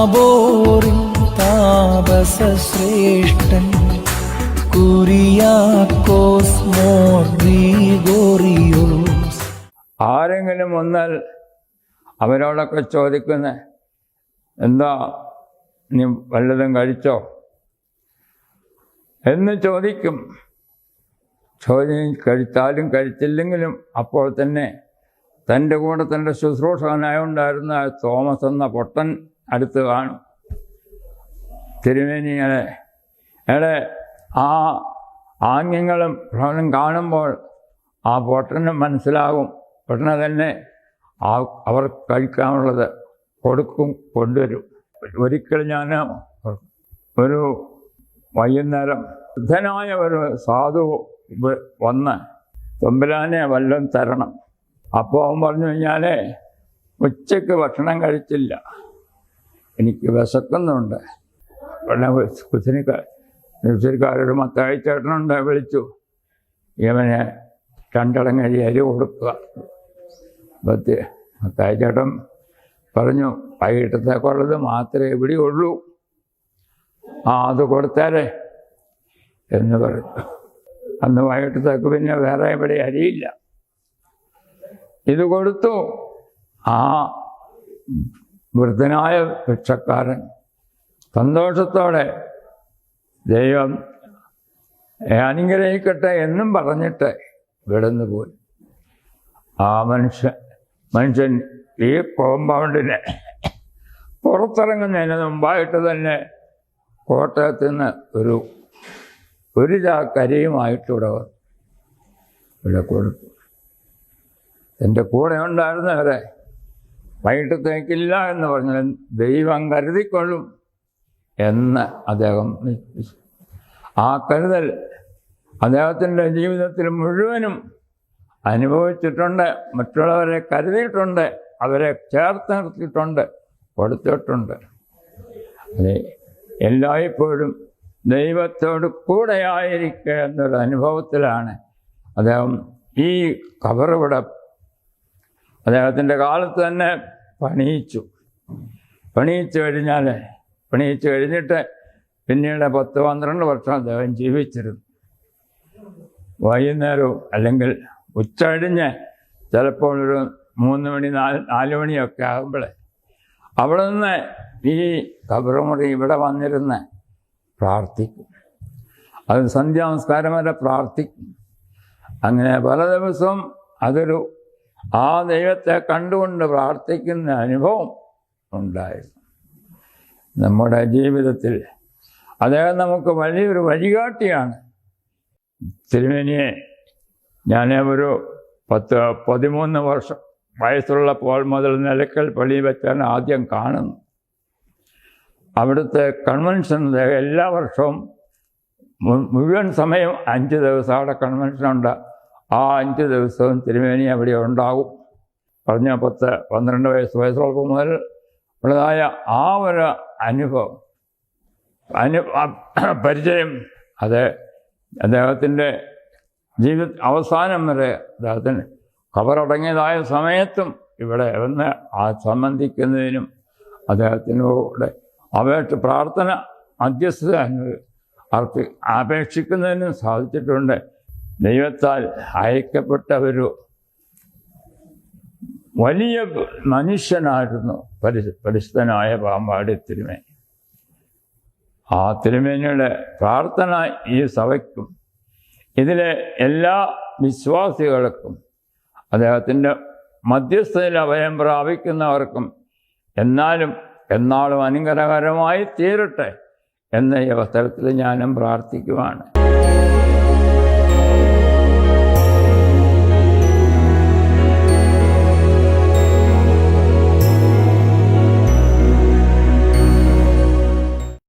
താബോറിൽ താപസശ്രേഷ്ഠൻ കുരിയാക്കോസ് ആരെങ്കിലും വന്നാൽ അവരോടൊക്കെ ചോദിക്കുന്ന എന്താ നീ വല്ലതും കഴിച്ചോ? എന്ന് ചോദിക്കും. ചോദ്യം കഴിച്ചാലും കഴിച്ചില്ലെങ്കിലും അപ്പോൾ തന്നെ തന്റെ കൂടെ തന്റെ ശുശ്രൂഷകനായുണ്ടായിരുന്ന തോമസ് എന്ന പൊട്ടൻ അടുത്ത് കാണും. തിരുമേനികളെ എടെ ആ ആംഗ്യങ്ങളും ഭ്രമണം കാണുമ്പോൾ ആ പൊട്ടനും മനസ്സിലാകും. പൊട്ടനെ തന്നെ ആ അവർ കഴിക്കാനുള്ളത് കൊടുക്കും കൊണ്ടുവരും. ഒരിക്കൽ ഞാൻ ഒരു വൈകുന്നേരം വൃദ്ധനായ ഒരു സാധു വന്ന് തൊമ്പലാനെ വല്ലതും തരണം. അപ്പോൾ അവൻ പറഞ്ഞു കഴിഞ്ഞാൽ ഉച്ചയ്ക്ക് ഭക്ഷണം കഴിച്ചില്ല. എനിക്ക് വിശക്കുന്നുണ്ട്. കുസിനിക്കാർ കുസിനിക്കാരൊരു മത്തായി ചേട്ടനുണ്ട് വിളിച്ചു. ഇവനെ രണ്ടിടം അരി കൊടുക്കുക. പത്തി മത്തായി ചേട്ടൻ പറഞ്ഞു വൈകിട്ടത്തേക്കുള്ളത് മാത്രമേ ഇവിടെ ഉള്ളൂ ആ അത് കൊടുത്താലേ എന്ന് പറഞ്ഞു. അന്ന് വൈകിട്ടത്തേക്ക് പിന്നെ വേറെ ഇവിടെ അരിയില്ല. ഇത് കൊടുത്തു. ആ വൃദ്ധനായ ഭിക്ഷക്കാരൻ സന്തോഷത്തോടെ ദൈവം അനുഗ്രഹിക്കട്ടെ എന്നും പറഞ്ഞിട്ട് വിടന്നു പോയി ആ മനുഷ്യൻ മനുഷ്യൻ ഈ കോമ്പൗണ്ടിനെ പുറത്തിറങ്ങുന്നതിന് മുമ്പായിട്ട് തന്നെ കോട്ടയത്ത് നിന്ന് ഒരു ഒരു ചാക്കരിയുമായിട്ട് ഇവിടെ ഇവിടെ കൊടുത്തു. എന്റെ കൂടെ ഉണ്ടായിരുന്നവരെ വൈകിട്ടത്തേക്കില്ല എന്ന് പറഞ്ഞാൽ ദൈവം കരുതിക്കൊള്ളും എന്ന് അദ്ദേഹം. ആ കരുതൽ അദ്ദേഹത്തിന്റെ ജീവിതത്തിൽ മുഴുവനും അനുഭവിച്ചിട്ടുണ്ട്. മറ്റുള്ളവരെ കരുതിയിട്ടുണ്ട്. അവരെ ചേർത്ത് നിർത്തിയിട്ടുണ്ട്. കൊടുത്തിട്ടുണ്ട്. അതെ എല്ലായ്പ്പോഴും ദൈവത്തോട് കൂടെയായിരിക്കുക എന്നൊരു അനുഭവത്തിലാണ് അദ്ദേഹം ഈ കബറിവിടെ അദ്ദേഹത്തിന്റെ കാലത്ത് തന്നെ പണിയിച്ചു. പണിയിച്ചു കഴിഞ്ഞാൽ പണിയിച്ചു കഴിഞ്ഞിട്ട് പിന്നീട് പത്ത് പന്ത്രണ്ട് വർഷം അദ്ദേഹം ജീവിച്ചിരുന്നു. വൈകുന്നേരവും അല്ലെങ്കിൽ ഉച്ച കഴിഞ്ഞ് ചിലപ്പോൾ ഒരു മൂന്ന് മണി നാല് നാല് മണിയൊക്കെ ആകുമ്പോൾ അവിടെ നിന്ന് ഈ കബറുമുറി ഇവിടെ വന്നിരുന്ന് പ്രാർത്ഥിക്കും. അത് സന്ധ്യാനമസ്കാരം വരെ പ്രാർത്ഥിക്കും. അങ്ങനെ പല ദിവസവും അതൊരു ആ ദൈവത്തെ കണ്ടുകൊണ്ട് പ്രാർത്ഥിക്കുന്ന അനുഭവം ഉണ്ടായിരുന്നു. നമ്മുടെ ജീവിതത്തിൽ അദ്ദേഹം നമുക്ക് വലിയൊരു വഴികാട്ടിയാണ്. തിരുമേനിയെ ഞാൻ ഒരു പത്ത് പതിമൂന്ന് വർഷം വയസ്സുള്ളപ്പോൾ മുതൽ നിലക്കൽ പള്ളി വെച്ചാൽ ആദ്യം കാണുന്നു. അവിടുത്തെ കൺവെൻഷൻ എല്ലാ വർഷവും മുഴുവൻ സമയം അഞ്ച് ദിവസം അവിടെ കൺവെൻഷൻ ഉണ്ട്. ആ അഞ്ച് ദിവസവും തിരുമേനി അവിടെ ഉണ്ടാകും. പറഞ്ഞ പത്ത് പന്ത്രണ്ട് വയസ്സ് വയസ്സുള്ളപ്പോൾ മുതൽ ഉള്ളതായ ആ ഒരു അനുഭവം അനു പരിചയം അത് അദ്ദേഹത്തിന്റെ ജീവിത അവസാനം വരെ അദ്ദേഹത്തിന് കബറടങ്ങിയതായ സമയത്തും ഇവിടെ വന്ന് ആ സംബന്ധിക്കുന്നതിനും അദ്ദേഹത്തിനോട് അപേക്ഷ പ്രാർത്ഥന മധ്യസ്ഥത അർപ്പി അപേക്ഷിക്കുന്നതിനും സാധിച്ചിട്ടുണ്ട്. ദൈവത്താൽ അയക്കപ്പെട്ട ഒരു വലിയ മനുഷ്യനായിരുന്നു. പരി പരിശുദ്ധനായ പാമ്പാടി തിരുമേനി. ആ തിരുമേനിയുടെ പ്രാർത്ഥന ഈ സഭയ്ക്കും ഇതിലെ എല്ലാ വിശ്വാസികൾക്കും അദ്ദേഹത്തിന്റെ മധ്യസ്ഥയിൽ അഭയം പ്രാപിക്കുന്നവർക്കും എന്നാലും എന്നാളും അനുഗ്രഹകരമായി തീരട്ടെ എന്ന ഈ അവസരത്തിൽ ഞാനും പ്രാർത്ഥിക്കുവാണ്.